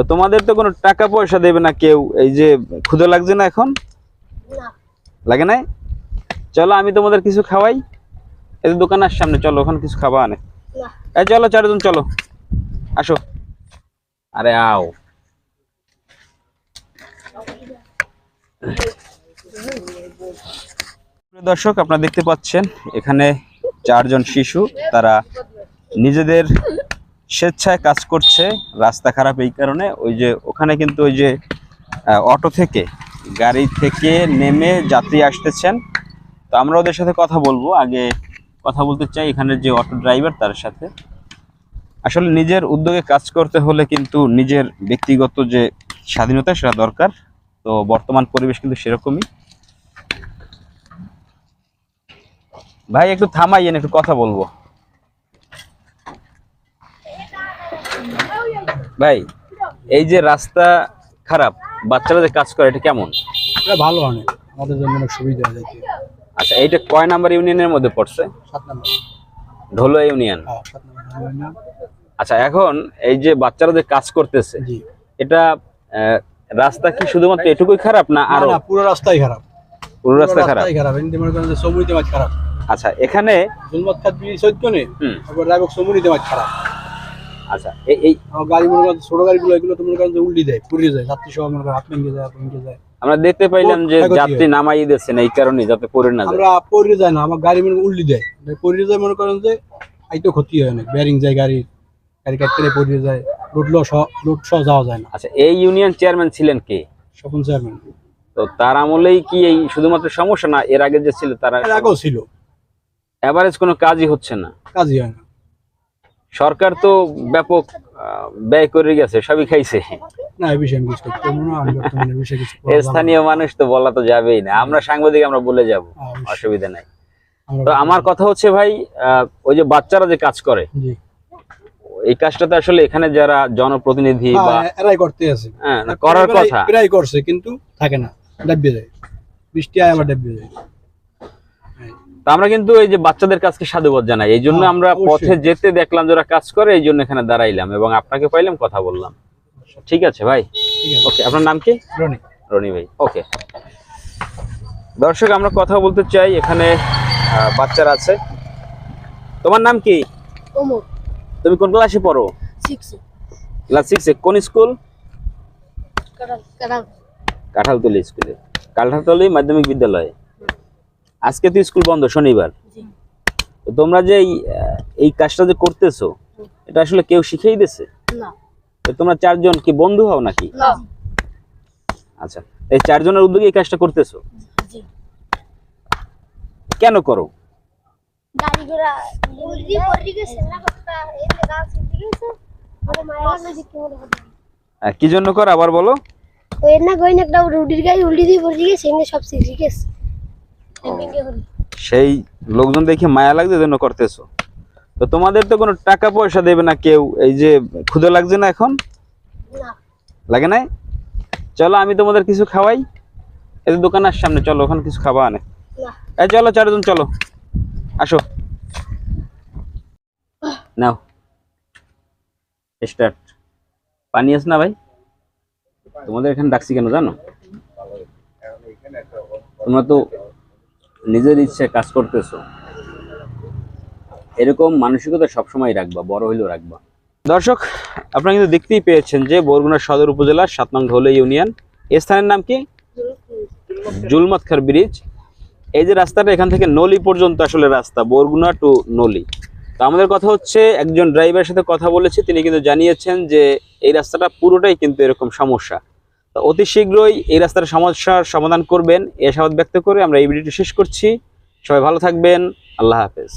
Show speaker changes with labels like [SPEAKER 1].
[SPEAKER 1] তো তোমাদের তো কোনো টাকা পয়সা দেবে না কেউ? এই যে ক্ষুদে লাগছে না এখন? লাগে নাই? চলো আমি তোমাদের কিছু খাওয়াই। এই দোকানের সামনে চলো ওখানে কিছু খাবা আনে। এই চলো চারজন চলো। আসো। আরে আও। দর্শক আপনারা দেখতে পাচ্ছেন এখানে চারজন শিশু তারা নিজেদের স্বেচ্ছায় কাজ করছে, রাস্তা খারাপ এই কারণে। ওই যে ওখানে কিন্তু ওই যে অটো থেকে, গাড়ি থেকে নেমে যাত্রী আসতেছেন। তো আমরা ওদের সাথে কথা বলব। আগে কথা বলতে চাই এখানের যে অটো ড্রাইভার, তার সাথে। আসলে নিজের উদ্যোগে কাজ করতে হলে কিন্তু নিজের ব্যক্তিগত যে স্বাধীনতা, সেটা দরকার। তো বর্তমান পরিবেশ কিন্তু সেরকমই। ভাই, একটু থামাইয়েন, একটু কথা বলব। ভাই এই যে রাস্তা খারাপ বাচ্চারা যে কাজ করে এটা কেমন?
[SPEAKER 2] এটা ভালো অনেক। আমাদের জন্য অনেক সুবিধা যাইতে
[SPEAKER 1] আচ্ছা এইটা কয় নাম্বার ইউনিয়নের মধ্যে পড়ছে?
[SPEAKER 2] সাত নম্বর।
[SPEAKER 1] ঢোলো ইউনিয়ন।
[SPEAKER 2] হ্যাঁ ইউনিয়ন।
[SPEAKER 1] আচ্ছা এখন এই যে বাচ্চারা যে কাজ করতেছে এটা রাস্তা কি শুধুমাত্র এটুকুই খারাপ না
[SPEAKER 2] আরও? পুরো রাস্তাই খারাপ।
[SPEAKER 1] পুরো রাস্তা খারাপ?
[SPEAKER 2] খারাপ। খারাপ।
[SPEAKER 1] আচ্ছা এখানে
[SPEAKER 2] খারাপ।
[SPEAKER 1] আচ্ছা এই-
[SPEAKER 2] গাড়ি মনে করেন ছোট গাড়িগুলো এগুলো তো মনে করেন যে উল্টি যায় পুড়িয়ে যায় যাত্রী সহ মনে করেন হাত ভেঙে যায় ভেঙে যায়।
[SPEAKER 1] আমরা দেখতে পাইলাম যে যাত্রী নামাই এই কারণে যাতে পড়ে না যায়।
[SPEAKER 2] আমরা পড়ে যায় না আমার গাড়ি মনে উল্টি দেয় পড়ে যায় মনে করেন যে আইতো ক্ষতি হয় অনেক ব্যারিং যায় গাড়ির গাড়ি কাটতে পড়ে যায় সহ যাওয়া যায় না।
[SPEAKER 1] আচ্ছা এই ইউনিয়ন চেয়ারম্যান ছিলেন কে?
[SPEAKER 2] স্বপন চেয়ারম্যান
[SPEAKER 1] তো তার আমলেই কি এই শুধুমাত্র সমস্যা না এর আগে যে ছিল তারা
[SPEAKER 2] এর আগেও ছিল।
[SPEAKER 1] এভারেজ কোনো কাজই হচ্ছে না?
[SPEAKER 2] কাজই হয় না।
[SPEAKER 1] সরকার তো ব্যাপক ব্যয় করে গেছে সবই খাইছে। স্থানীয় মানুষ তো বলা তো যাবেই না। আমরা সাংবাদিক আমরা বলে যাব অসুবিধা নাই। তো আমার কথা হচ্ছে ভাই আহ, ওই যে বাচ্চারা যে কাজ করে এই কাজটা তো আসলে এখানে যারা জনপ্রতিনিধি বা
[SPEAKER 2] এরাই করতে আছে।
[SPEAKER 1] হ্যাঁ, না, করার কথা।
[SPEAKER 2] প্রায় করছে কিন্তু থাকে না। ডাব্বে যায় বৃষ্টি আয় আবার ডাব্বে যায়
[SPEAKER 1] তা আমরা কিন্তু এই যে বাচ্চাদের কাজকে সাধুবাদ জানাই। এই জন্য
[SPEAKER 2] হ্যাঁ,
[SPEAKER 1] আমরা পথে যেতে দেখলাম যারা কাজ করে এই জন্য এখানে দাঁড়াইলাম এবং আপনাকে পাইলাম কথা বললাম। ঠিক আছে ভাই? ওকে আপনার নাম কি?
[SPEAKER 2] রনি।
[SPEAKER 1] রনি ভাই ওকে দর্শক আমরা কথা বলতে চাই এখানে বাচ্চারা আছে। তোমার নাম কি? তুমি কোন ক্লাসে পড়ো?
[SPEAKER 3] সিক্স
[SPEAKER 1] ক্লাস সিক্সে কোন স্কুল? কাঁঠালতলি স্কুলে। কাঁঠালতলি মাধ্যমিক বিদ্যালয়ে। আজকে তো স্কুল বন্ধ শনিবার। তো তোমরা যে এই, কাজটা যে করতেছো এটা আসলে কেউ
[SPEAKER 3] না।
[SPEAKER 1] তো তোমরা চারজন কি বন্ধু হও নাকি?
[SPEAKER 3] না।
[SPEAKER 1] আচ্ছা এই চারজনের উদ্যোগে এই কাজটা করতেছো? কেন করো?
[SPEAKER 3] কি হয়
[SPEAKER 1] কি জন্য করো আবার বলো?
[SPEAKER 3] ওই না কই না একটা রুটির গাড়ি উল্টি দিয়ে পড়ি গেছে সব শিখে গেছে।
[SPEAKER 1] সেই লোকজন দেখে মায়া লাগছে জন্য করতেছো। তো তোমাদের তো কোনো টাকা পয়সা দেবে না কেউ এই যে ক্ষুদে লাগছে না এখন? লাগে নাই? চলো আমি তোমাদের কিছু খাওয়াই। এই দোকানের সামনে চলো ওখানে কিছু খাবা আনে। এই চলো চারজন চলো। আসো। নাও। স্টার্ট। পানি আছে না ভাই? তোমাদের এখানে ডাকছি কেন জানো? তোমরা তো নিজের ইচ্ছে কাজ করতেছো। এরকম মানসিকতা সবসময় রাখবা, বড় হইলেও রাখবা। দর্শক, আপনারা কিন্তু দেখতেই পেয়েছেন যে বরগুনা সদর উপজেলার সাত নং ঢোলে ইউনিয়ন এই স্থানের নাম কি? জুলমতখার ব্রিজ। এই যে রাস্তাটা এখান থেকে নলি পর্যন্ত আসলে রাস্তা, বরগুনা টু নলি। তো আমাদের কথা হচ্ছে, একজন ড্রাইভারের সাথে কথা বলেছি, তিনি কিন্তু জানিয়েছেন যে এই রাস্তাটা পুরোটাই কিন্তু এরকম সমস্যা। অতি শীঘ্রই এই রাস্তার সমস্যার সমাধান করবেন। এ সাবাদ ব্যক্ত করে আমরা এই ভিডিওটি শেষ করছি। সবাই ভালো থাকবেন। আল্লাহ হাফেজ।